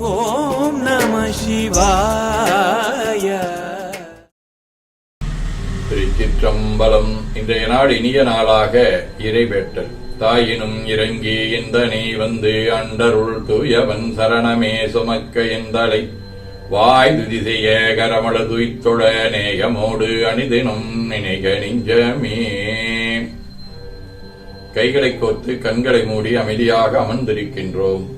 ஓம் நம சிவாய. திருச்சிற்றம்பலம் இன்றைய நாள் இனிய நாளாக இறைவேட்டல். தாயினும் இறங்கி இந்த நீ வந்து அண்டருள் தூயவன் சரணமே சுமக்க எந்தலை. வாய் துதி கரமள துய்த்தொழ நேகமோடு அணிதினும் நினைக நெஞ்சமே. கைகளை கோத்து கண்களை மூடி அமைதியாக அமர்ந்திருக்கின்றோம்.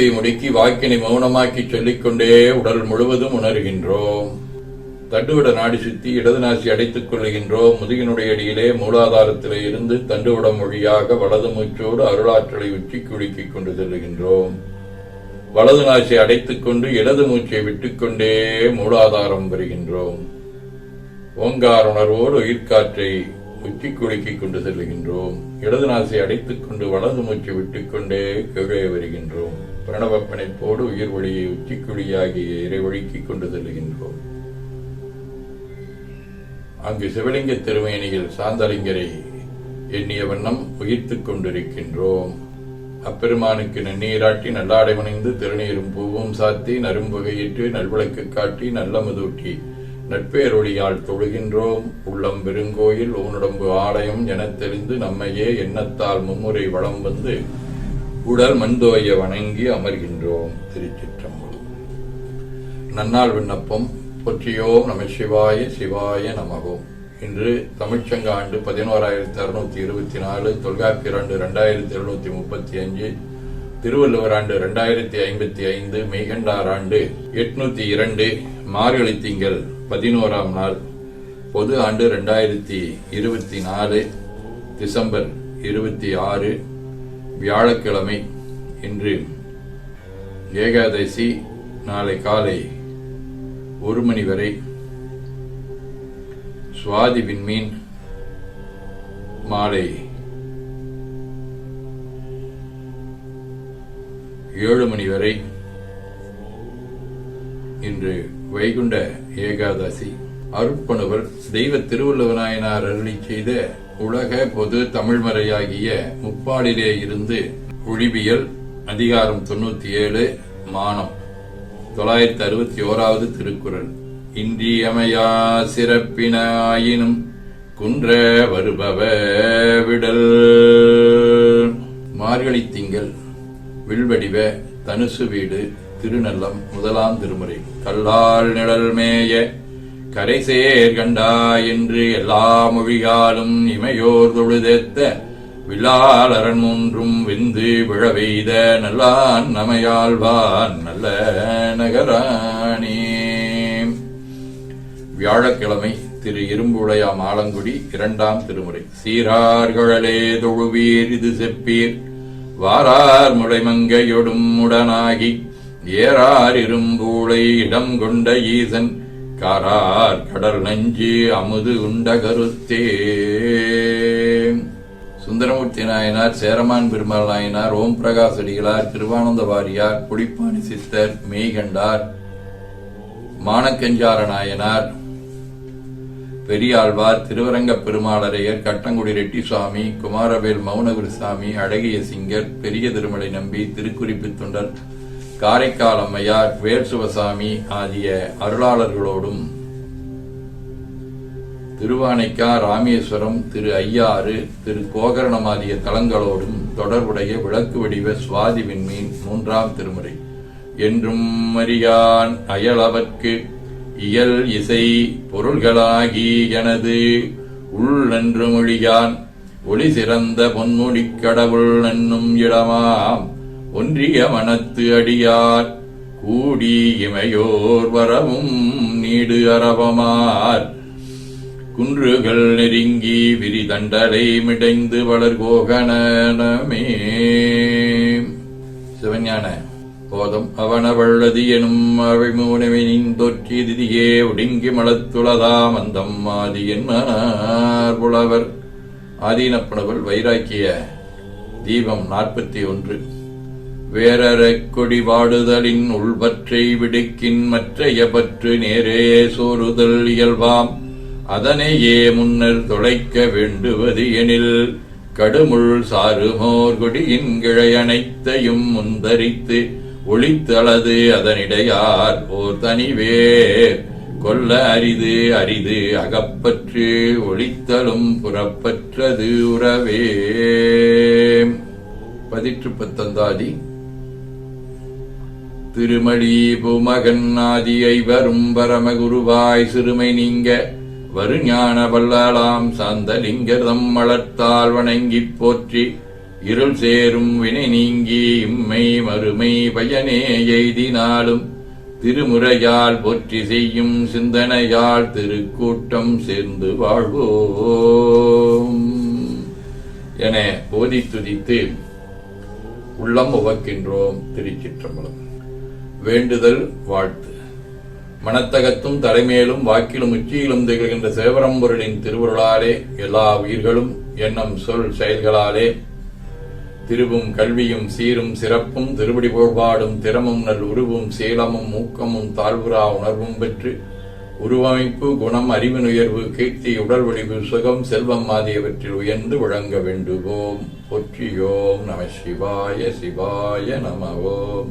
ஓசையை முடுக்கி வாக்கினை மௌனமாக்கி சொல்லிக்கொண்டே உடல் முழுவதும் உணர்கின்றோம். தண்டுவிட நாடி சுத்தி இடது நாசி அடைத்துக் கொள்ளுகின்றோம். முதுகினுடைய அடியிலே மூலாதாரத்திலே இருந்து தண்டுவிட மொழியாக வலது மூச்சோடு அருளாற்றலை உச்சி குலுக்கிக் கொண்டு செல்லுகின்றோம். வலது நாசி அடைத்துக் கொண்டு இடது மூச்சை விட்டுக்கொண்டே மூலாதாரம் பெறுகின்றோம் ஓங்கார உணர்வோடு உயிர்காற்றை உச்சி குலுக்கிக் கொண்டு செல்லுகின்றோம் இடது நாசை அடைத்துக் கொண்டு வலது மூச்சு விட்டுக்கொண்டே கீழே வருகின்றோம். பிரணவப்பனைப்போடு உயிர் வழியை உச்சிக்குழியாகிய இறைவழுக்கிக் கொண்டு செல்லுகின்றோம் அங்கு சிவலிங்க திருமேனியில் சாந்தலிங்கரை எண்ணிய வண்ணம் உயிர்த்துக் கொண்டிருக்கின்றோம். அப்பெருமானுக்கு நன்னீராட்டி நல்லாடை முனைந்து திருநீரும் பூவும் சாத்தி நரும்புகையிட்டு நல்விளக்கு காட்டி நல்ல முதூட்டி நட்பேரொழியால் தொழுகின்றோம். உள்ளம் பெருங்கோயில் ஊனுடம்பு ஆலயம் எனத் தெரிந்து நம்மையே எண்ணத்தால் மும்முறை வளம் வந்து உடல் மண்தோய வணங்கி அமர்கின்றோம் திருச்சிற்றம்பலம். நன்னாள் விண்ணப்பம். பொற்றியோம் நம சிவாய சிவாய நமகோம் இன்று தமிழ்ச்சங்க ஆண்டு பதினோராயிரத்தி அறுநூத்தி இருபத்தி நாலு தொல்காப்பியர் ஆண்டு ரெண்டாயிரத்தி எழுநூத்தி முப்பத்தி அஞ்சு திருவள்ளுவர் ஆண்டு ரெண்டாயிரத்தி ஐம்பத்தி ஐந்து மெய்கண்டார் ஆண்டு எட்நூத்தி இரண்டு மார்கழி திங்கள் பதினோராம் நாள் பொது ஆண்டு ரெண்டாயிரத்தி இருபத்தி நாலு டிசம்பர் இருபத்தி ஆறு வியாழக்கிழமை இன்று ஏகாதசி நாளை காலை ஒரு மணி வரை சுவாதி விண்மீன் மாலை ஏழு மணி வரை இன்று வைகுண்ட ஏகாதசி. அருட்பணுவர் தெய்வ திருவள்ளுவநாயனார் அருளி செய்த உலக பொது தமிழ்மறையாகிய முப்பாடிலே இருந்து ஒழிபியல் அதிகாரம் தொண்ணூத்தி ஏழு மானம். தொள்ளாயிரத்தி அறுபத்தி ஓராவது திருக்குறள். இன்றியமையா சிறப்பினாயினும் குன்ற வருபவ விடல். மார்கழி திங்கள் வில்வடிவ தனுசு வீடு திருநல்லம் முதலாம் திருமுறை. கல்லால் நிழல் மேய கரைசேர் கண்டா என்று எல்லா மொழியாலும் இமையோர் தொழுதேத்த அரண் ஒன்றும் வெந்து விழவெய்த நல்லான் நமையாழ்வான் நல்ல நகரானே வியாழக்கிழமை திரு இரும்புடையாம் ஆலங்குடி இரண்டாம் திருமுறை. சீரார்களே தொழுவீர் இது செப்பீர். வாரார் முளைமங்கையொடும் உடனாகி ஏறார் இரும்பூளை இடம் கொண்ட ஈசன் காரார் கடல் நஞ்சு அமுது உண்ட கருத்தே சுந்தரமூர்த்தி நாயனார் சேரமான் பெருமாள் நாயனார் ஓம் பிரகாஷ் அடிகளார் திருவானந்த வாரியார் குடிப்பாணி சித்தர் மெய்கண்டார் மானக்கஞ்சார நாயனார் பெரியாழ்வார் திருவரங்க பெருமாளரையர் கட்டங்குடி ரெட்டிசுவாமி குமாரவேல் மௌனகுருசாமி அழகிய சிங்கர் பெரிய திருமலை நம்பி திருக்குறிப்பு தொண்டர் காரைக்கால் அம்மையார் வேல் சிவசாமி ஆகிய அருளாளர்களோடும் திருவானைக்கா ராமேஸ்வரம் திரு ஐயாறு திரு கோகரணம் ஆகிய தலங்களோடும் தொடர்புடைய விளக்கு வடிவ சுவாதி விண்மீன் மூன்றாம் திருமுறை. என்றும் அறியான் அயலவர்க்கு இயல் இசை பொருள்களாகி எனது உள் நன்று மொழியான் ஒளி சிறந்த பொன்முடிக் கடவுள் என்னும் இடமாம். ஒன்றிய மனத்து அடியார் கூடி இமையோர் வரவும் நீடு அரவமார். குன்றுகள் நெருங்கி விரிதண்டலை மிடைந்து வளர்கோகனமே சிவஞான போதம் அவனவள்ளதி எனும் அவைமூனவினின் தொற்றி திதியே ஒடுங்கி மலத்துளதாம் அந்தம் ஆதி என்மனார் புலவர். ஆதீனப்புணவல் வைராக்கிய தீபம் நாற்பத்தி ஒன்று. வேறறக் கொடி வாடுதலின் உள்பற்றை விடுக்கின் மற்றையபற்று நேரே சோறுதல் இயல்பாம். அதனையே முன்னர் தொலைக்க வேண்டுவது எனில் கடுமுள் சாறுமோர் கொடியின் கிழையனைத்தையும் முந்தரித்து ஒளித்தளது அதனிடையார் ஓர் தனிவேர் கொல்ல அரிது அரிது அகப்பற்று ஒளித்தலும் புறப்பற்றது உறவே. பதிற்று பத்தந்தாதி திருமடி புமகன் ஆதியை வரும் பரமகுருவாய் சிறுமை நீங்க. வருஞான வல்லாளாம் சாந்தலிங்கர்தம் மலர்த்தால் வணங்கிப் போற்றி. இருள் சேரும் வினை நீங்கி இம்மை மறுமை பயனே எய்தினாலும். திருமுறையால் போற்றி செய்யும் சிந்தனையால் திருக்கூட்டம் சேர்ந்து வாழ்வோம். என போதி துதித்து உள்ளம் உவக்கின்றோம் திருச்சிற்றம்பலம். வேண்டுதல் வாழ்த்து. மனத்தகத்தும் தலைமையிலும் வாக்கிலும் உச்சியிலும் திகழ்கின்ற சேவரம்பொருளின் திருவுருளாலே எல்லா உயிர்களும் எண்ணம் சொல் செயல்களாலே திருவும் கல்வியும் சீரும் சிறப்பும் திருவடி போர்பாடும் திறமும் நல் உருவும் சீலமும் மூக்கமும் தாழ்வுரா உணர்வும் பெற்று உருவமைப்பு குணம் அறிவின் உயர்வு கீர்த்தி உடல் வடிவு சுகம் செல்வம் ஆகியவற்றில் உயர்ந்து விளங்க வேண்டுவோம். பொற்றியோம் நம சிவாய சிவாய நமவோம்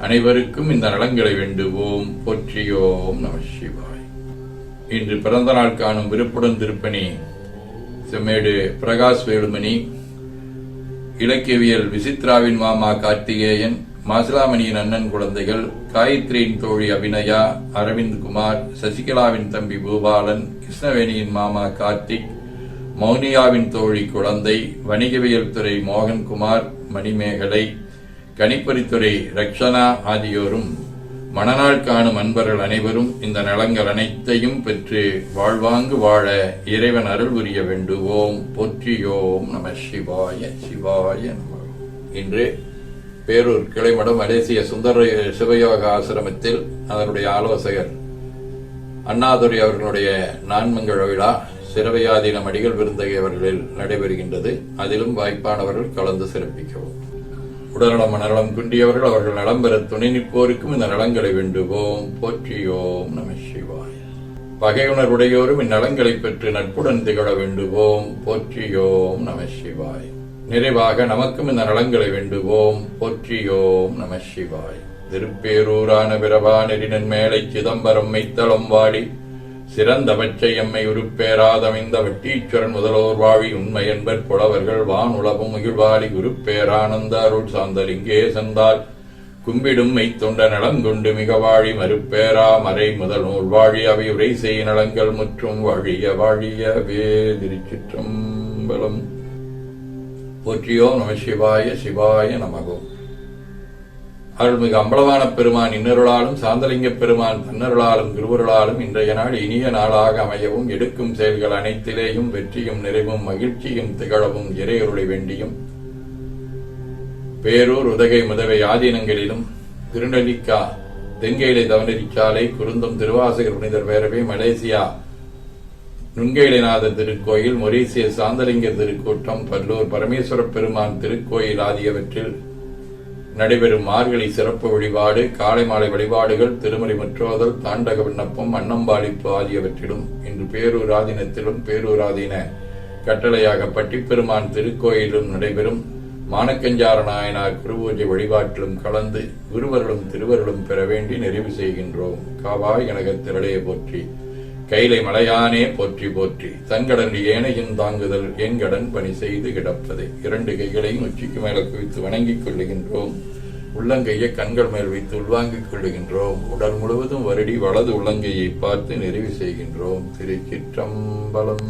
அனைவருக்கும் இந்த நலங்களை வேண்டுவோம். போற்றியோம் நம சிவாய். இன்று பிறந்த நாள் காணும் விருப்புடன் திருப்பணி செம்மேடு பிரகாஷ் வேலுமணி இலக்கியவியல் விசித்ராவின் மாமா கார்த்திகேயன் மாசிலாமணியின் அண்ணன் குழந்தைகள் காயத்ரியின் தோழி அபிநயா அரவிந்த் குமார் சசிகலாவின் தம்பி பூபாலன் கிருஷ்ணவேணியின் மாமா கார்த்திக் மௌனியாவின் தோழி குழந்தை வணிகவியல் துறை மோகன்குமார் மணிமேகலை கணிப்பொறித்துறை ரக்ஷனா ஆகியோரும் மணநாள் காணும் அன்பர்கள் அனைவரும் இந்த நலங்கள் அனைத்தையும் பெற்று வாழ்வாங்கு வாழ இறைவன் அருள் புரிய வேண்டுவோம். போற்றியோம் நம சிவாய சிவாய நம. இன்று பேரூர் கிளைமடம் மலேசிய சுந்தர சிவயோக ஆசிரமத்தில் அதனுடைய ஆலோசகர் அண்ணாதுரை அவர்களுடைய நான்மங்கள விழா சிறவையாதீனம் அடிகள் விருந்தகை அவர்களில் நடைபெறுகின்றது. அதிலும் வாய்ப்பானவர்கள் கலந்து சிறப்பிக்கவும். உடல்நலம் மனநலம் குன்றியவர்கள் அவர்கள் நலம் பெற துணை நிற்போருக்கும் இந்த நலங்களை வேண்டுவோம். போற்றியோம் நம சிவாய. பகையுணர்வுடையோரும் இந்நலங்களை பெற்று நட்புடன் திகழ வேண்டுவோம். போற்றியோம் நம சிவாய். நிறைவாக நமக்கும் இந்த நலங்களை வேண்டுவோம். போற்றியோம் நம சிவாய். திருப்பேரூரான பிரபா நெறினன் மேலை சிதம்பரம் மெய்த்தளம் வாடி சிறந்த பச்சை எம்மை உருப்பேராதமைந்த வெட்டீச்சுரன் முதலோர் வாழி உண்மை என்பர் புலவர்கள் வான் உலகம் மகிழ்வாளி குருப்பேரானந்த அருள் சாந்தலிங்கே சென்றால் கும்பிடும் மெய்த்தொண்ட நலங்கொண்டு மிக வாழி மறுப்பேரா மறை முதல் நூல் வாழி அவை உரை செய் நலங்கள் முற்றும் வாழிய வாழிய வே திருச்சிற்றம்பலம். போற்றியோ நம சிவாய சிவாய நமகோ. அருள்மிகு அம்பலவான பெருமான் இன்னருளாலும் சாந்தலிங்க பெருமான் தன்னருளாலும் திருவருளாலும் இன்றைய நாள் இனிய நாளாக அமையவும் எடுக்கும் செயல்கள் அனைத்திலேயும் வெற்றியும் நிறைவும் மகிழ்ச்சியும் திகழவும் இறையொருளை வேண்டியும். பேரூர் உதகை முதவை ஆதீனங்களிலும் திருநெல்லிக்கா தென்கேலை தவனரிச்சாலை குருந்தம் திருவாசகர் புனிதர் பேரவை மலேசியா நுண்கைலைநாத திருக்கோயில் மொரீசிய சாந்தலிங்க திருக்கூட்டம் பல்லூர் பரமேஸ்வர பெருமான் திருக்கோயில் ஆகியவற்றில் நடைபெறும் மார்கழி சிறப்பு வழிபாடு காலை மாலை வழிபாடுகள் திருமறை முற்றோதல் தாண்டக விண்ணப்பம் அன்னம்பாளிப்பு ஆகியவற்றிலும் இன்று பேரூராதீனத்திலும் பேரூராதீன கட்டளையாக பட்டிப்பெருமான் திருக்கோயிலும் நடைபெறும் மானக்கஞ்சார நாயனார் குருபூஜை வழிபாட்டிலும் கலந்து குருவர்களும் திருவர்களும் பெற வேண்டி நிறைவு செய்கின்றோம். காவாய் கனகத் திரளையை போற்றி கைலை மலையானே போற்றி போற்றி. தங்கடன் ஏனையும் தாங்குதல் என்கடன் பணி செய்து கிடப்பதை. இரண்டு கைகளையும் உச்சிக்கு மேல குவித்து வணங்கிக் கொள்ளுகின்றோம். உள்ளங்கையை கண்கள் மேல் வைத்து உள்வாங்கிக் கொள்ளுகின்றோம். உடல் முழுவதும் வருடி வலது உள்ளங்கையை பார்த்து நிறைவு செய்கின்றோம். திருச்சிற்றம்பலம்.